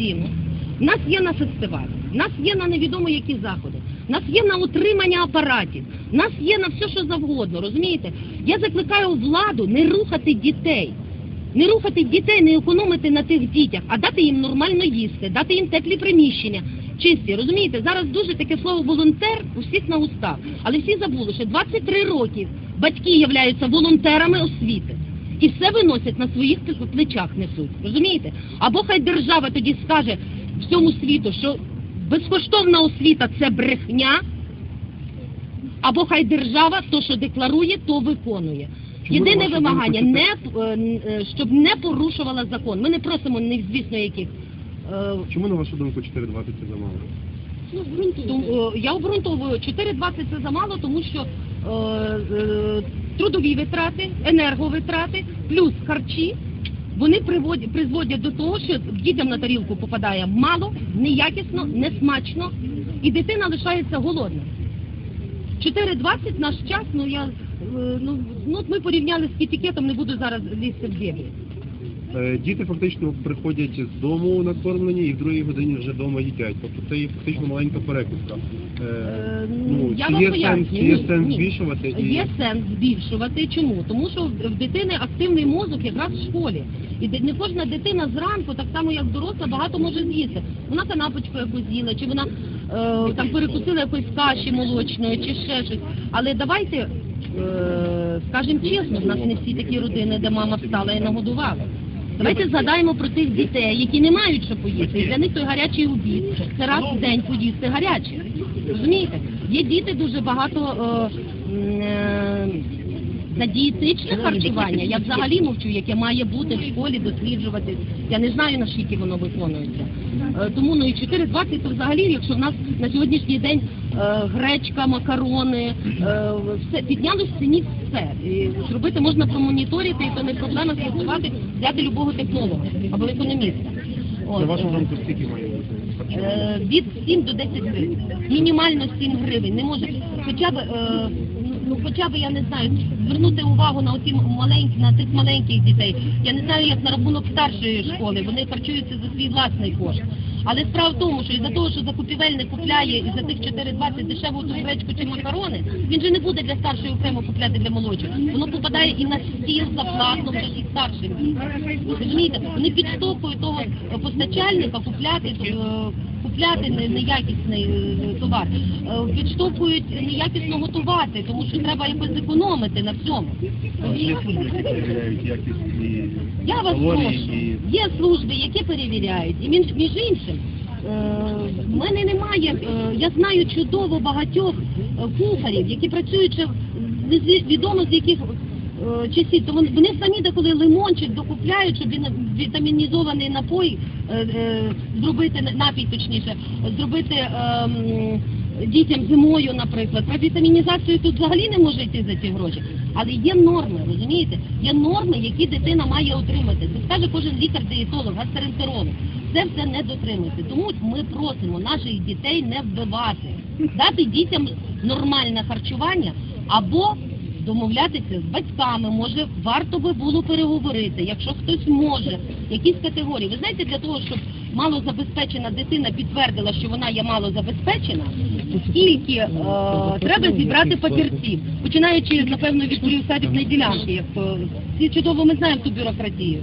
постійно. У нас є на фестиваль, у нас є на невідомо які заходи, у нас є на утримання апаратів, у нас є на все, що завгодно, розумієте? Я закликаю владу не рухати дітей. Не рухати дітей, не економити на тих дітях, а дати їм нормально їсти, дати їм теплі приміщення, чисті. Розумієте, зараз дуже таке слово волонтер у всіх на устах. Але всі забули, що 23 роки батьки являються волонтерами освіти. І все виносять на своїх плечах несуть. Розумієте? Або хай держава тоді скаже всьому світу, що безкоштовна освіта це брехня, або хай держава то, що декларує, то виконує. Єдине вимагання не е, е, щоб не порушувала закон. Ми не просимо не звісно яких. е, Чому, на вашу думку, 4,20 це замало? е, Я обґрунтовую 4,20 це замало, тому що трудові витрати, енерговитрати, плюс харчі. Вони приводять, призводять до того, що дітям на тарілку попадає мало, неякісно, несмачно, і дитина лишається голодна. 4,20 наш час, ну я е, ну, ну ми порівняли з кітікетом, не буду зараз лізти в біблі. Е, Діти фактично приходять з дому накормлені і в другій годині вже вдома їдять. Тобто це є фактично маленька перекупка. Е, Е, Ну, я чи вам є сенс, є Ні, сенс ні. збільшувати? І... Є сенс збільшувати. Чому? Тому що в дитини активний мозок якраз в школі. І де- не кожна дитина зранку, так само як доросла, багато може з'їсти. Вона канапочку якусь з'їла, чи вона е, там перекусила якоїсь каші молочної, чи ще щось. Але давайте е, скажемо чесно, в нас не всі такі родини, де мама встала і нагодувала. Давайте згадаємо про тих дітей, які не мають що поїсти. І для них той гарячий обід. Це раз в день поїсти гаряче. Розумієте? Є діти дуже багато е, е, на дієтичне харчування. Я взагалі мовчу, яке має бути в школі досліджувати. Я не знаю наскільки воно виконується. Е, тому ну і 4,20 то взагалі, якщо в нас на сьогоднішній день е, гречка, макарони, е, все підняли в ціні все. І зробити можна промоніторити, і то не проблема з'ясувати, взяти любого технолога або економіста. На вашу думку, скільки має бути? Від 7 до 10 гривень. Мінімально 7 гривень. Не може хоча б ну, хоча б я не знаю, звернути увагу на оці маленькі, на тих маленьких дітей. Я не знаю, як на рахунок старшої школи. Вони харчуються за свій власний кошт. Але справа в тому, що із-за того, що закупівельник купляє і за тих 4,20 дешеву ту гречку чи макарони, він же не буде для старшої окремо купляти для молодших. Воно попадає і на стіл заплатно вже і старшим. Розумієте, вони підштовхують того постачальника купляти е, купляти неякісний е, товар, Е, підштовхують неякісно готувати, тому що треба якось зекономити на всьому. Є служби, які перевіряють якість Я вас прошу, є служби, які перевіряють. І між, іншим, е, в мене немає, е, я знаю чудово багатьох е, кухарів, які працюють ще невідомо з яких е, часів, то вони, самі деколи лимончик докупляють, щоб він вітамінізований напой е, е, зробити, напій точніше, зробити ем, дітям зимою, наприклад. Про вітамінізацію тут взагалі не може йти за ці гроші. Але є норми, розумієте? Є норми, які дитина має отримати. Це скаже кожен лікар-диєтолог, гастрентеролог. Це все не дотримується. Тому ми просимо наших дітей не вбивати, дати дітям нормальне харчування або домовлятися з батьками. Може, варто би було переговорити, якщо хтось може, якісь категорії. Ви знаєте, для того, щоб малозабезпечена дитина підтвердила, що вона є малозабезпечена, скільки е, треба зібрати папірців, починаючи, напевно, від приусадібної ділянки. Як, е, всі чудово ми знаємо ту бюрократію.